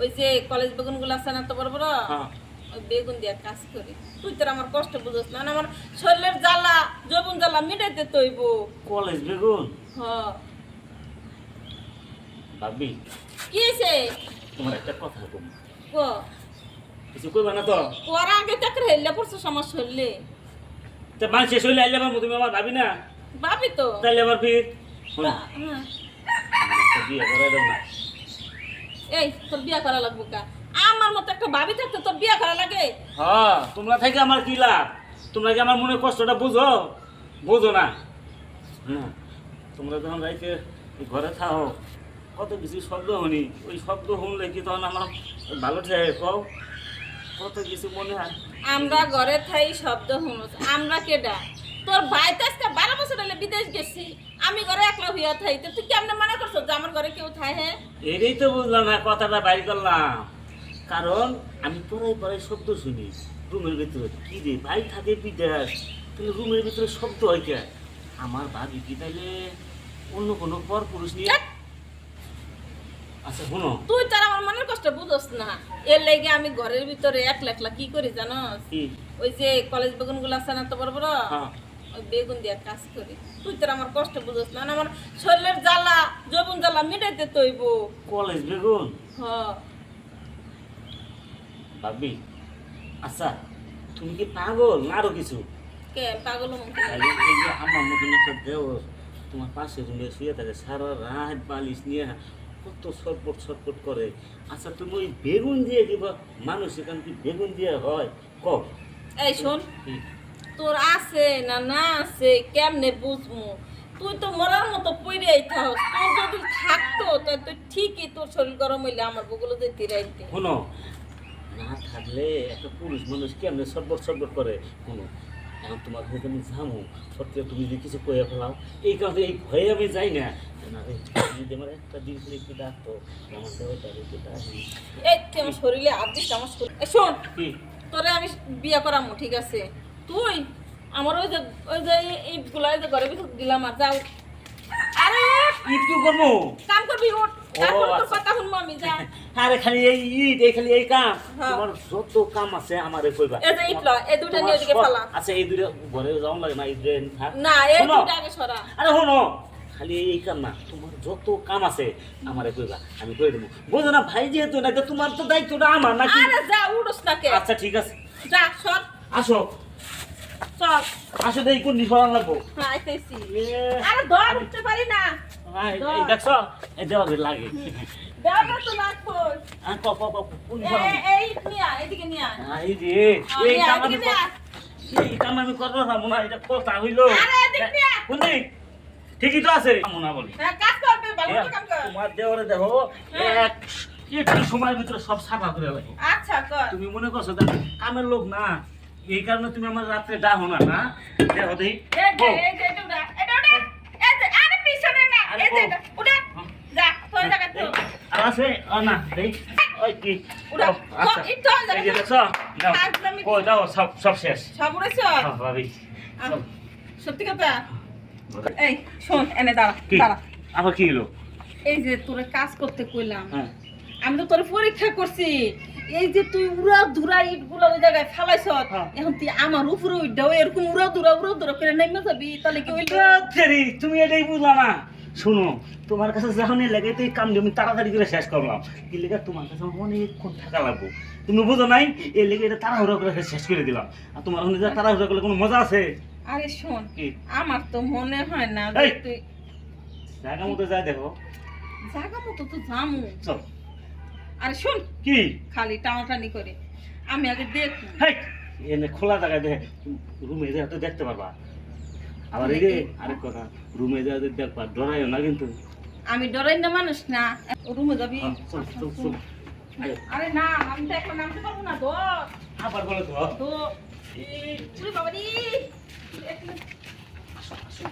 ওই যে কলেজ বেগুনগুলো আছে না তো বড় বড়? হ্যাঁ। বেগুন দিয়ে কাজ করি। তুই তোর আমার কষ্ট বুঝোস না আমার শরীরের জ্বালা যৌবন জ্বালা মিটাইতে তৈব। কলেজ বেগুন? হ ভাবি। কি হয়েছে তোমার একটা কথা কম। ক? কিছু কইবা না তো? তোর আগে চাকরি হেললে পড়ছিস আমার শরীরে। তা মানুষ শেষ হইলে আইলে আমার তুমি আমার ভাবি না? ভাবি তো। তাইলে আবার ফির? হ্যাঁ। বিয়ে না। এই তোর বিয়া করা লাগবে কা? আমার মতো একটা ভাবি থাকতে তোর বিয়া করা লাগে? হ্যাঁ তোমরা থেকে আমার কি লাভ? তোমরা কি আমার মনে কষ্টটা বুঝো? বুঝো না। না তোমরা যখন রাইতে ঘরে থাও কত কিছু শব্দ শুনি ওই শব্দ শুনলে কি তখন আমার ভালো ঠেকে কও? কত কিছু মনে হয়। আমরা ঘরে থাই শব্দ শুনুস আমরা কেডা? তোর ভাই তো বিদেশ গেছি আমি ঘরে একলা হইয়া থাই তো তুই কেমনে মনে করছ যে আমার ঘরে কেউ থাই হ্যাঁ? এটাই তো বুঝলাম না কথাটা বাইর করলাম। কারণ আমি পড়াই পড়াই শব্দ শুনি রুমের ভিতরে। কি রে ভাই থাকে বিদেশ তাহলে রুমের ভিতরে শব্দ হয় কে? আমার ভাবি কি তাহলে অন্য কোনো পর পুরুষ নিয়ে আচ্ছা শোনো। তুই তার আমার মনের কষ্ট বুঝোস না। এর লেগে আমি ঘরের ভিতরে একলা একলা কি করি জানো ওই যে কলেজ বেগুনগুলো আছে না তো বড় বড়? হ্যাঁ। ওই বেগুন দিয়ে কাজ করি। তুই তোর আমার কষ্ট বুঝোস না আমার শরীরের জ্বালা যৌবন জ্বালা মিটাইতে তৈব। কলেজ বেগুন? হ ভাবি আচ্ছা তুমি কি পাগল না আরও কিছু? কে পাগল আমার মতন একটা দেও তোমার পাশে রুমে শুয়ে থাকে সারা রাত বালিশ নিয়ে কত ছটপট ছটপট করে। আচ্ছা তুমি ওই বেগুন দিয়ে দিবা মানুষ এখান থেকে বেগুন দিয়ে হয় কম এই শোন তোর আছে না না আছে কেমনে বুঝমু তুই তো মরার মতো পইরেই থাকস তোর যদি থাকতো তাই তো ঠিকই তোর শরীর গরম হইলে আমার বগুলো দিতে রাইতে। শোনো না থাকলে একটা পুরুষ মানুষ কেমনে ছটপট ছটপট করে? শোনো এখন তোমার হয়ে আমি জামু সত্যি তুমি যদি কিছু কয়ে ফেলাও এই কারণে এই ভয়ে আমি যাই না। যদি আমার একটা দিন করে একটু ডাকতো? আমার দেওয়াটা একটু ডাকি এই তুই আমার শরীরে আদিস আমার শরীর শোন তোরে আমি বিয়ে করামু ঠিক আছে? তুই? আমার ওই যে ওই যে এই যে ঘরে ভিতর দিলাম আর যাও। আরে ঈদ কি করব? কাম করবি ওঠ তারপর তোর আচ্ছা। কথা শুনব আমি যা। আরে খালি এই ঈদ এই খালি এই কাম। হ্যাঁ। তোমার যত কাম আছে আমারে কইবা। এই যে ঈদ লয়, এই দুইটা নিয়ে ওদিকে ফালা। আচ্ছা এই ঘরে লাগে না ঈদ না এই শোনো, আগে সরা। আরে শোনো। খালি এই কাম না তোমার যত কাম আছে আমারে কইবা আমি কই দেবো। বুঝো না ভাই যেহেতু না তোমার তো দায়িত্বটা আমার নাকি? আরে যা উড়স না কে। আচ্ছা ঠিক আছে। যা সর। আসো। সর আসো দেই কোন নিশান লাগবো আইতেছি আরে ধর উঠতে পারি না। এই দেখছ? এই দেওয়া লাগে। দেওয়া তো কোন নিশান এই নিয়ে এদিকে নিয়ে আয়। রে এই আমি এই করব না মনে এটা কথা হইল। আরে, এদিক দিয়ে। কোন দিক? ঠিকই তো আছে। মনে বলি। হ্যাঁ, কাজ করবে, ভালো কর। তোমার দেওয়ারে দেখো হ্যাঁ। এক একটু সময়ের ভিতরে সব সাফা করে লাগে আচ্ছা, কর। তুমি মনে করছ কামের লোক না। এই কারণে তুমি আমার রাত্রে ডাকো না না? দেখো দেই আছে? ও না দেই ওই কি? উড়া, ও, আচ্ছা। দাও। কই দাও সব সব শেষ। সব উড়েছ? হ্যাঁ, ভাবি। সত্যি কথা? এই শোন এনে দাঁড়া কি? দাঁড়া। আবার কি হলো? এই যে তোরে কাজ করতে কইলাম। হ্যাঁ। আমি তো তোর পরীক্ষা করছি। এই যে তুই উড়া ধুরা ইটগুলো ওই জায়গায় ফালাইছ হ্যাঁ। এখন তুই আমার উপরে উঠাও এরকম উড়া ধুরা উড়া ধুরা করে নেমে যাবি তাহলে কি হইল তুমি এটাই বুঝলা না। শোনো তোমার কাছে যখন লাগে তো এই কাম আমি তাড়াতাড়ি করে শেষ করলাম। এই লেগে তোমার কাছে অনেকক্ষণ থাকা লাগবো। তুমি বুঝো নাই এই লেগে এটা তাড়াহুড়ো করে শেষ করে দিলাম। আর তোমার ওখানে যা তাড়াহুড়ো করলে কোনো মজা আছে? আরে শোন আমার তো মনে হয় না! যে তুই জায়গা মতো যায় দেখো। জায়গা মতো তো জামু চল। আরে শোন। কি? খালি টানাটানি করে। আমি আগে দেখ এনে খোলা জায়গায় দেখে রুমে যা তো দেখতে পারবা। আবার এই রে আরেক কথা রুমে যা দেখবা ডরাইও না কিন্তু। আমি ডরাই না মানুষ না। রুমে যাবি? হ্যাঁ, চল চল চল আরে না আমি তো এখন নামতে পারব না তো। আবার বলে তো। তো বাবা রে আসো আসো।